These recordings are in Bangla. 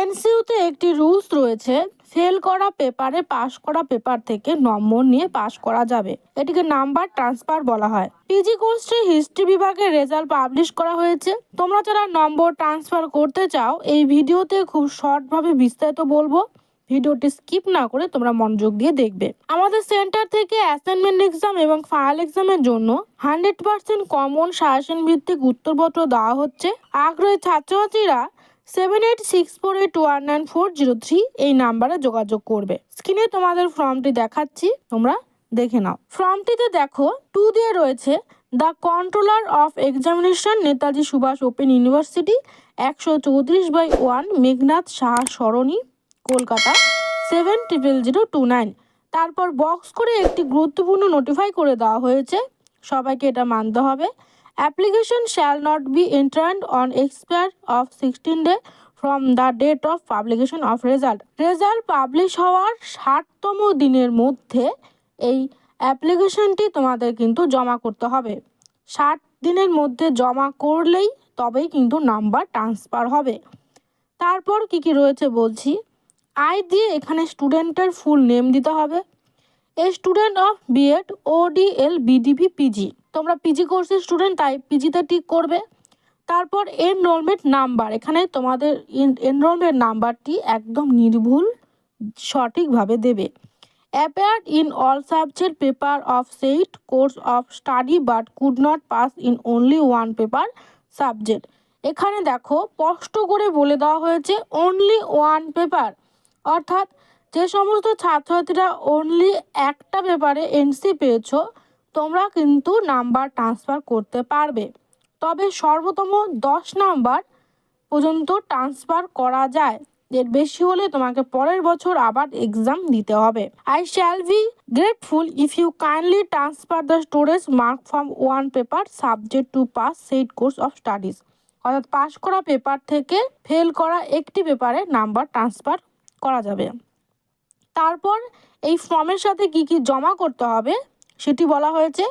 এনসিউতে একটি রুলস রয়েছে, ফেল করা পেপারে পাশ করা পেপার থেকে নম্বর নিয়ে পাশ করা যাবে। এটিকে নাম্বার ট্রান্সফার বলা হয়। পিজি কোর্সটি হিস্ট্রি বিভাগের রেজাল্ট পাবলিশ করা হয়েছে। তোমরা যারা নম্বর ট্রান্সফার করতে চাও, এই ভিডিওতে খুব শর্টভাবে বিস্তারিত বলব। ভিডিওটি স্কিপ না করে তোমরা মনোযোগ দিয়ে দেখবে। আমাদের সেন্টার থেকে অ্যাসাইনমেন্ট এক্সাম এবং ফাইনাল এক্সামের জন্য হান্ড্রেড পার্সেন্ট কমন সাজেশন ভিত্তিক উত্তরপত্র দেওয়া হচ্ছে। আগ্রহী ছাত্রছাত্রীরা seven eight six four eight one nine four zero three এই নাম্বারে যোগাযোগ করবে। স্ক্রিনে তোমাদের ফর্মটি দেখাচ্ছি, তোমরা দেখে নাও। ফর্মটিতে দেখো টু দিয়ে রয়েছে the controller of examination Netaji Subhas open university, একশো চৌত্রিশ by one Meghnad Saha Sarani, Kolkata seven triple zero two nine তারপর বক্স করে একটি গুরুত্বপূর্ণ নোটিফাই করে দেওয়া হয়েছে। সবাইকে এটা মানতে হবে। Application shall not be entered on expire of sixteen day from the date of publication of result result publish হওয়ার ষাটতম দিনের মধ্যে এই অ্যাপ্লিকেশনটি তোমাদের কিন্তু জমা করতে হবে। ষাট দিনের মধ্যে জমা করলেই তবেই কিন্তু নাম্বার ট্রান্সফার হবে। তারপর কি কি রয়েছে বলছি? আই দিয়ে এখানে স্টুডেন্টের ফুল নেম দিতে হবে। A student of BEd ODL BDV PG তোমরা পিজি কোর্সের স্টুডেন্ট তাই পিজিতে টিক করবে। তারপর এনরোলমেন্ট নাম্বার এখানে তোমাদের এনরোলমেন্ট নাম্বারটি একদম নির্ভুল, সঠিকভাবে দেবে। Appear in all subject paper of set course of study but could not pass in only one paper subject এখানে দেখো, স্পষ্ট করে বলে দেওয়া হয়েছে অনলি ওয়ান পেপার অর্থাৎ যে সমস্ত ছাত্রছাত্রীরা অনলি একটা পেপারে এনসি পেয়েছ তোমরা কিন্তু নাম্বার ট্রান্সফার করতে পারবে। তবে সর্বতম দশ নাম্বার পর্যন্ত ট্রান্সফার করা যায়। এর বেশি হলে তোমাকে পরের বছর আবার এক্সাম দিতে হবে। I shall be grateful if you kindly transfer the storage mark from one paper subject to pass set course of studies অর্থাৎ পাস করা পেপার থেকে ফেল করা একটি পেপারে নাম্বার ট্রান্সফার করা যাবে। তারপর এই ফর্মের সাথে কি কি জমা করতে হবে? সেটি বলা হয়েছে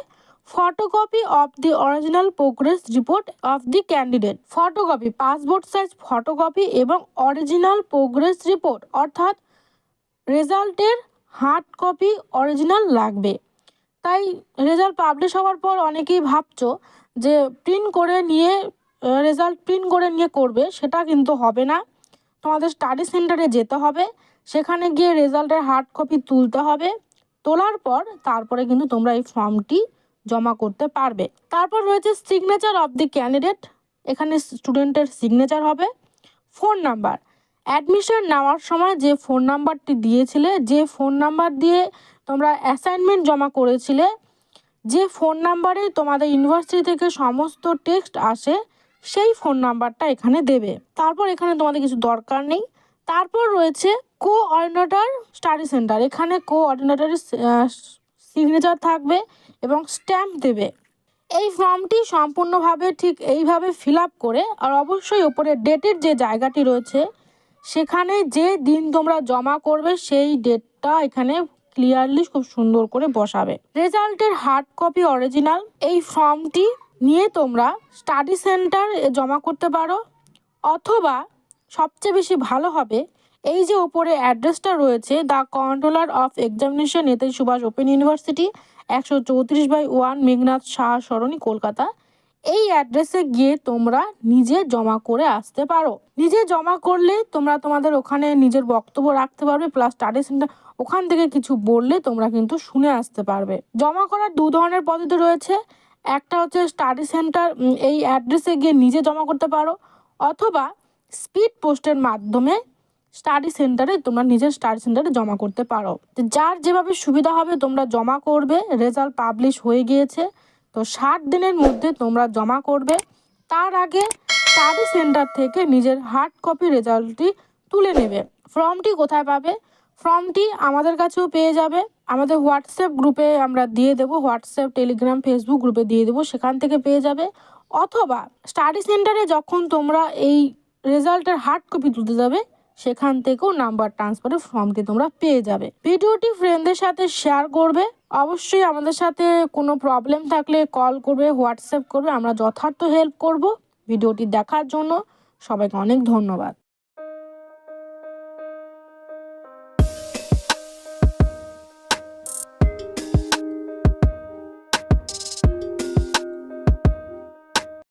photocopy of the original progress report of the candidate photocopy passport size photocopy এবং অরিজিনাল প্রোগ্রেস রিপোর্ট অর্থাৎ রেজাল্টের হার্ড কপি অরিজিনাল লাগবে। তাই রেজাল্ট পাবলিশ হওয়ার পর অনেকেই ভাবছ যে প্রিন্ট করে নিয়ে, রেজাল্ট প্রিন্ট করে নিয়ে করবে, সেটা কিন্তু হবে না। তোমাদের স্টাডি সেন্টারে যেতে হবে, সেখানে গিয়ে রেজাল্টের হার্ড কপি তুলতে হবে। তোলার পর তারপরে কিন্তু তোমরা এই ফর্মটি জমা করতে পারবে। তারপর রয়েছে সিগনেচার অফ দি ক্যান্ডিডেট এখানে স্টুডেন্টের সিগনেচার হবে। ফোন নাম্বার অ্যাডমিশন নেওয়ার সময় যে ফোন নাম্বারটি দিয়েছিলে, যে ফোন নাম্বার দিয়ে তোমরা অ্যাসাইনমেন্ট জমা করেছিলে, যে ফোন নাম্বারে তোমাদের ইউনিভার্সিটি থেকে সমস্ত টেক্সট আসে, সেই ফোন নাম্বারটা এখানে দেবে। তারপর এখানে তোমাদের কিছু দরকার নেই। তারপর রয়েছে কো অর্ডিনেটর স্টাডি সেন্টার এখানে কো অর্ডিনেটরের সিগনেচার থাকবে এবং স্ট্যাম্প দেবে। এই ফর্মটি সম্পূর্ণভাবে ঠিক এইভাবে ফিল করে আর অবশ্যই ওপরে ডেটের যে জায়গাটি রয়েছে, সেখানে যে দিন তোমরা জমা করবে সেই ডেটটা এখানে ক্লিয়ারলি খুব সুন্দর করে বসাবে। রেজাল্টের হার্ড কপি অরিজিনাল এই ফর্মটি নিয়ে তোমরা স্টাডি সেন্টার জমা করতে পারো। অথবা সবচেয়ে বেশি ভালো হবে, এই যে ওপরে অ্যাড্রেসটা রয়েছে the controller of examination Netaji Subhas open university একশো চৌত্রিশ বাই ওয়ান মেঘনাথ শাহ সরণি, কলকাতা। এই অ্যাড্রেসে গিয়ে তোমরা নিজে জমা করে আসতে পারো। নিজে জমা করলে তোমরা তোমাদের ওখানে নিজের বক্তব্য রাখতে পারবে প্লাস স্টাডি সেন্টার ওখান থেকে কিছু বললে তোমরা কিন্তু শুনে আসতে পারবে। জমা করার দু ধরনের পদ্ধতি রয়েছে। একটা হচ্ছে স্টাডি সেন্টার এই অ্যাড্রেসে গিয়ে নিজে জমা করতে পারো, অথবা স্পিড পোস্টের মাধ্যমে স্টাডি সেন্টারে তোমরা নিজের স্টাডি সেন্টারে জমা করতে পারো। যার যেভাবে সুবিধা হবে তোমরা জমা করবে রেজাল্ট পাবলিশ হয়ে গিয়েছে। তো ষাট দিনের মধ্যে তোমরা জমা করবে। তার আগে স্টাডি সেন্টার থেকে নিজের হার্ড কপি রেজাল্টটি তুলে নেবে। ফর্মটি কোথায় পাবে? ফর্মটি আমাদের কাছেও পেয়ে যাবে। আমাদের হোয়াটসঅ্যাপ গ্রুপে আমরা দিয়ে দেবো। হোয়াটসঅ্যাপ টেলিগ্রাম ফেসবুক গ্রুপে দিয়ে দেবো। সেখান থেকে পেয়ে যাবে। অথবা স্টাডি সেন্টারে যখন তোমরা এই রেজাল্টের হার্ড কপি তুলতে যাবে, সেখান থেকেও নাম্বার ট্রান্সফারের ফর্মটি তোমরা পেয়ে যাবে। ভিডিওটি ফ্রেন্ডদের সাথে শেয়ার করবে। অবশ্যই আমাদের সাথে কোনো প্রবলেম থাকলে কল করবে হোয়াটসঅ্যাপ করবে, আমরা যথার্থ হেল্প করব ভিডিওটি দেখার জন্য। সবাইকে অনেক ধন্যবাদ।